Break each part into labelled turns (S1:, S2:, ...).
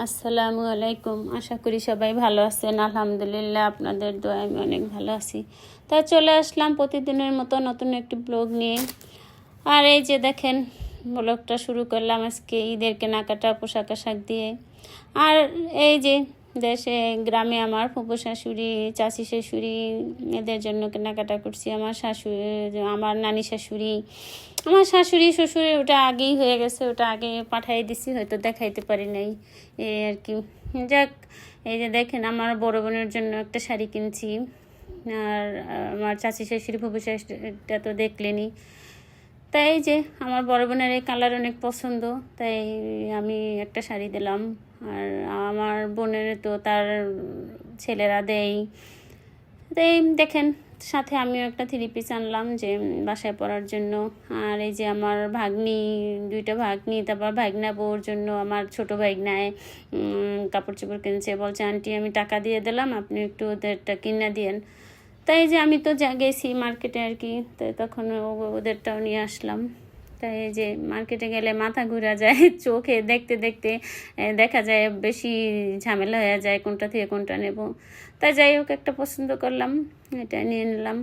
S1: আসসালামু আলাইকুম। আশা করি সবাই ভালো আছেন। আলহামদুলিল্লাহ আপনাদের দোয়া আমি অনেক ভালো আছি। তা চলে আসলাম প্রতিদিনের মতো নতুন একটি ব্লগ নিয়ে। আর এই যে দেখেন, ব্লগটা শুরু করলাম আজকে ঈদের কেনাকাটা পোশাক আশাক দিয়ে। আর এই যে দেশে, গ্রামে আমার ফুপু শাশুড়ি, চাচি শাশুড়ি, এদের জন্য কেনাকাটা করছি। আমার শাশুড়ি, আমার নানি শাশুড়ি, আমার শাশুড়ি শ্বশুর ওটা আগেই হয়ে গেছে, ওটা আগে পাঠাই দিছি, হয়তো দেখাইতে পারি নাই। এই আর কি। যাক, এই যে দেখেন, আমার বড় বোনের জন্য একটা শাড়ি কিনছি। আর আমার চাচি শাশুড়ি, ফুপু শাশুড়িটা তো দেখলেনি তাই যে, আমার বড় বোনের এই কালার অনেক পছন্দ, তাই আমি একটা শাড়ি দিলাম। আর আমার বোনের তো তার ছেলেরা দেয় তাই দেখেন, সাথে আমিও একটা থ্রি পিস আনলাম যে বাসায় পরার জন্য। আর এই যে আমার ভাগ্নি, দুইটা ভাগ্নি, তারপর ভাগনা বউর জন্য আমার ছোট ভাগনায় কাপড় চোপড় কিনছে। বলছে, আন্টি, আমি টাকা দিয়ে দিলাম, আপনি একটু ওদেরটা কিনে দিয়েন। তাই যে আমি তো গেছি মার্কেটে আর কি তাই তখন ওদেরটাও নিয়ে আসলাম। তাই যে মার্কেটে গেলে মাথা ঘুরা যায়, চোখে দেখতে দেখতে দেখা যায় বেশি ঝামেলা হয়ে যায় কোনটা থেকে কোনটা নেব। তাই যাই হোক, একটা পছন্দ করলাম, এটা নিয়ে নিলাম।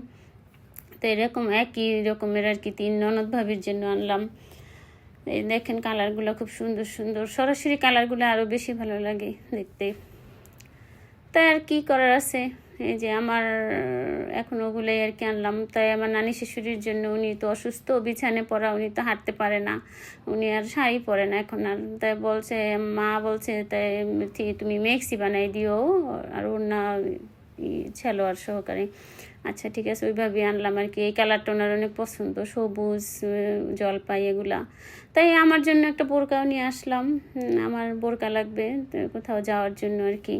S1: তো এরকম একই রকমের আর কি তিন ননদ ভাবির জন্য আনলাম। দেখেন কালারগুলো খুব সুন্দর সুন্দর, সরাসরি কালারগুলো আরও বেশি ভালো লাগে দেখতে। তাই আর কি করার আছে? এই যে আমার এখন ওগুলোই আর কি আনলাম। তাই আমার নানি শিশুরির জন্য উনি তো অসুস্থ বিছানে পড়া উনি তো হাঁটতে পারে না। উনি আর শাড়ি পরে না এখন আর। তাই বলছে, মা বলছে, তাই তুমি মেক্সি বানাই দিও আর ওর না ছেলো আর সহকারে। আচ্ছা ঠিক আছে, ওইভাবেই আনলাম আর কি। এই কালারটা ওনার অনেক পছন্দ, সবুজ, জলপাই, এগুলা। তাই আমার জন্য একটা বোরকাও নিয়ে আসলাম। আমার বোরকা লাগবে কোথাও যাওয়ার জন্য আর কি।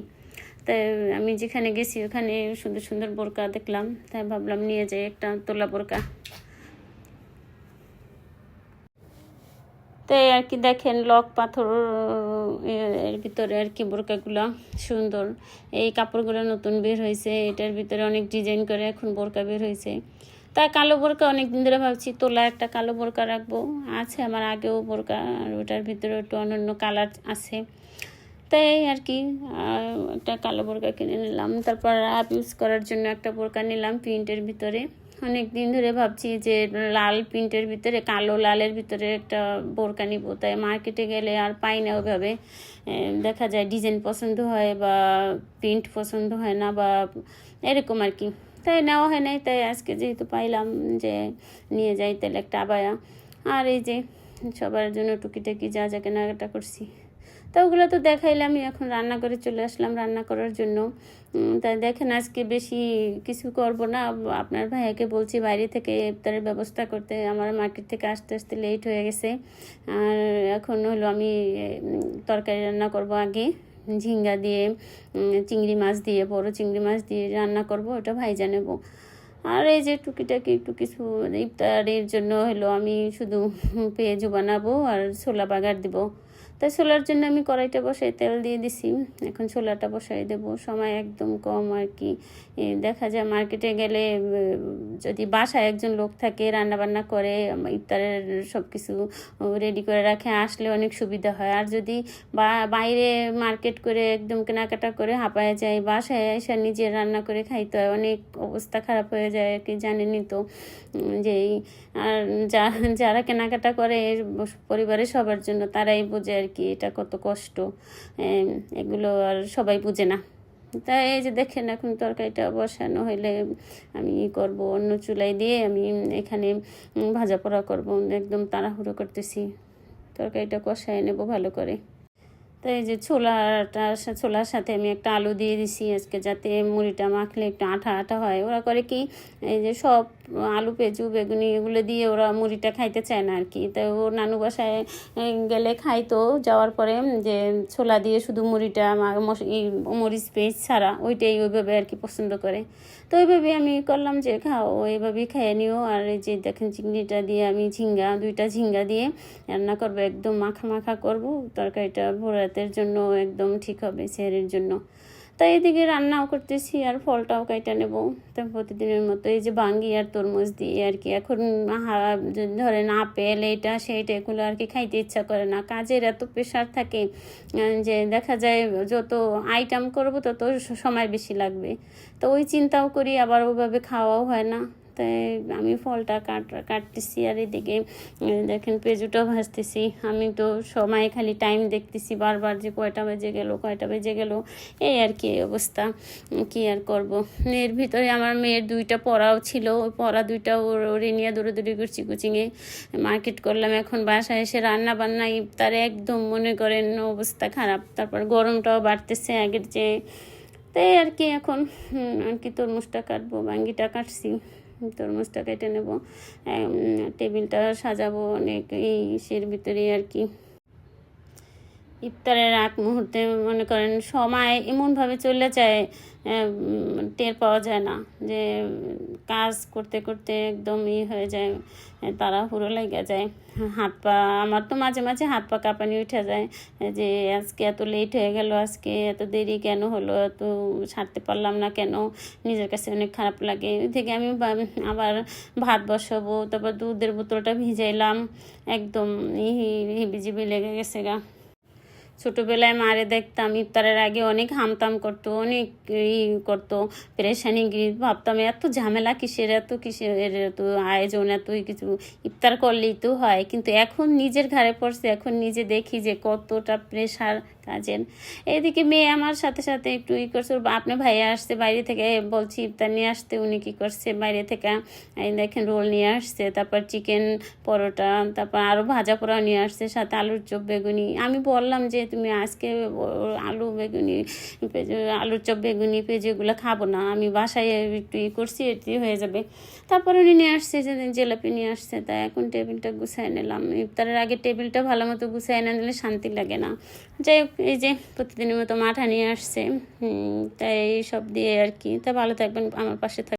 S1: তাই আমি যেখানে গেছি ওখানে সুন্দর সুন্দর বোরকা দেখলাম। তাই ভাবলাম নিয়ে যাই একটা তোলা বোরকা। তাই আর কি দেখেন, লক, পাথর এর ভিতরে আর কি বোরকাগুলো সুন্দর। এই কাপড়গুলো নতুন বের হয়েছে, এটার ভিতরে অনেক ডিজাইন করে এখন বোরকা বের হয়েছে। তা কালো বোরকা অনেক দিন ধরে ভাবছি, তোলা একটা কালো বোরকা রাখব। আছে আমার আগেও বোরকা, আর ওটার ভিতরে একটু অন্যান্য কালার আছে। তাই আর কি একটা কালো বোরকা কিনে নিলাম। তারপর অ্যাপ ইউজ করার জন্য একটা বোরকা নিলাম প্রিন্টের ভিতরে। অনেক দিন ধরে ভাবছি যে লাল প্রিন্টের ভিতরে, কালো লালের ভিতরে একটা বোরকা নিব। তাই মার্কেটে গেলে আর পাই না ওইভাবে দেখা যায় ডিজাইন পছন্দ হয় বা প্রিন্ট পছন্দ হয় না বা এরকম আর কি তাই নেওয়া হয় নাই, তাই আজকে যেহেতু পাইলাম যে নিয়ে যাই তাহলে একটা আবায়া। আর এই যে সবার জন্য টুকিটাকি যা যা কেনাকাটা করছি। তো ওগুলো তো দেখাইলামই এখন রান্না করে চলে আসলাম রান্না করার জন্য। তাই দেখেন আজকে বেশি কিছু করব না। আপনার ভাইয়াকে বলছি বাইরে থেকে ইফতারের ব্যবস্থা করতে। আমার মার্কেট থেকে আসতে আসতে লেট হয়ে গেছে। আর এখন হলো আমি তরকারি রান্না করব আগে। ঝিঙ্গা দিয়ে চিংড়ি মাছ দিয়ে, বড় চিংড়ি মাছ দিয়ে রান্না করব, ওটা ভাইজা নেব। আর এই যে টুকিটাকি একটু কিছু ইফতারের জন্য হলো আমি শুধু পেঁয়াজু বানাবো আর ছোলা বাগার দিব। তাই ছোলার জন্য আমি কড়াইটা বসাই, তেল দিয়ে দিছি। এখন ছোলাটা বসাই দেব। সময় একদম কম আর কি। দেখা যায় মার্কেটে গেলে যদি বাসায় একজন লোক থাকে রান্না বান্না করে, ইফতারের সব কিছু রেডি করে রাখে, আসলে অনেক সুবিধা হয়। আর যদি বাইরে মার্কেট করে একদম কেনাকাটা করে হাঁপায় যায়, বাসায় এসে নিজে রান্না করে খাইতে হয়, অনেক অবস্থা খারাপ হয়ে যায় আর কি, জানেনই তো। যে আর যারা কেনাকাটা করে পরিবারের সবার জন্য তারাই বোঝে আর কি, এটা কত কষ্ট। এগুলো আর সবাই বুঝে না। তাই এই যে দেখেন, এখন তরকারিটা বসানো হইলে আমি করব, অন্য চুলাই দিয়ে আমি এখানে ভাজা পোড়া করব, একদম তাড়াহুড়ো করতেছি। তরকারিটা কষায় নেব ভালো করে। তো এই যে ছোলাটা, ছোলার সাথে আমি একটা আলু দিয়ে দিছি আজকে, যাতে মুড়িটা মাখলে একটু আঠা আঠা হয়। ওরা করে কি, এই যে সব আলু, পেঁচু, বেগুনি এগুলো দিয়ে ওরা মুড়িটা খাইতে চায় না আর কি তো ও নানু বাসায় গেলে খাইতো। যাওয়ার পরে যে ছোলা দিয়ে শুধু মুড়িটা মরিচ পেঁচ ছাড়া, ওইটাই ওইভাবে আর কি পছন্দ করে। তো ওইভাবে আমি করলাম যে, খাও। ওইভাবেই খাইয়ে নিও। আর এই যে দেখেন চিংড়িটা দিয়ে আমি ঝিঙ্গা, দুইটা ঝিঙ্গা দিয়ে রান্না করব, একদম মাখা মাখা করব। তরকারিটা ভোরাতের জন্য একদম ঠিক হবে সেহেরির জন্য। তাই এদিকে রান্নাও করতেছি আর ফলটাও কাইটা নেব। তো প্রতিদিনের মতো এই যে বাঙ্গি আর তরমুজ দিয়ে আর কি। এখন ধরেন আপেল এইটা সেইটা এগুলো আর কি খাইতে ইচ্ছা করে না। কাজের এত প্রেশার থাকে যে দেখা যায় যত আইটেম করব তত সময় বেশি লাগবে। তো ওই চিন্তাও করি, আবার ওভাবে খাওয়াও হয় না। তাই আমি ফলটা কাট, কাটতেছি আর এদিকে দেখেন পেঁজুটাও ভাজতেছি। আমি তো সময় খালি টাইম দেখতেছি, বারবার যে কয়টা বেজে গেল, কয়টা বেজে গেল, এই আর কি এই অবস্থা। কি আর করব? এর ভিতরে আমার মেয়ের দুইটা পড়াও ছিল, ওই পড়া দুইটা ওর ওরে নিয়ে দৌড়াদৌড়ি করছি কোচিংয়ে মার্কেট করলাম, এখন বাসায় এসে রান্না বান্না ইফতারে একদম মনে করেন অবস্থা খারাপ। তারপর গরমটাও বাড়তেছে আগের চেয়ে। তাই আর কি এখন আর কি তরমুজটা কাটবো, বাঙ্গিটা কাটছি। তরমুজটা কেটে নেব টেবিলটা সাজাবো অনেক এই ইসের ভিতরে আর কি। ইফতারের আগ মুহূর্তে মনে করেন সময় এমনভাবে চলে যায় টের পাওয়া যায় না যে কাজ করতে করতে একদম ই হয়ে যায় তাড়াহুড়ো লেগে যায়। হাত পা, আমার তো মাঝে মাঝে হাত পা কাঁপানি উঠে যায় যে আজকে এত লেট হয়ে গেল, আজকে এত দেরি কেন হলো, এত ছাড়তে পারলাম না কেন, নিজের কাছে অনেক খারাপ লাগে। ওই থেকে আমি আবার ভাত বসাবো, তারপর দুধের বোতলটা ভিজাইলাম, একদম হিবিজিবি লেগে গেছে গা। ছোটোবেলায় মারে দেখতাম, ইফতারের আগে অনেক হামতাম করতো, অনেক ই করতো, পেরেশানি ভাবতাম, এত ঝামেলা কিসের, এত কিসের, এত আয়োজন, এত কিছু, ইফতার করলেই তো হয়। কিন্তু এখন নিজের ঘরে পড়ছে, এখন নিজে দেখি যে কতটা প্রেশার কাজের। এদিকে মেয়ে আমার সাথে সাথে একটু ই করছে আপনি ভাইয়া আসছে বাইরে থেকে, বলছি, ইফতার নিয়ে আসতে? উনি কী করছে, বাইরে থেকে দেখেন রোল নিয়ে আসছে, তারপর চিকেন পরোটা, তারপর আরও ভাজা পোড়াও নিয়ে আসছে, সাথে আলুর চপ, বেগুনি। আমি বললাম যে, তুমি আজকে আলু, বেগুনি আলুর চপ, বেগুনি, পেঁয়াজ এগুলো খাব না, আমি বাসায় একটু ই করছি, এটি হয়ে যাবে। তারপর উনি নিয়ে আসছে, যে জিলাপি নিয়ে আসছে তাই এখন টেবিলটা গুছাই নিলাম। ইফতারের আগে টেবিলটা ভালো মতো গুছাই না নিলে শান্তি লাগে না। যাই হোক এই যে প্রতিদিনের মতো মাঠা নিয়ে আসছে। তাই সব দিয়ে আর কি। তা ভালো থাকবেন, আমার পাশে থাকবেন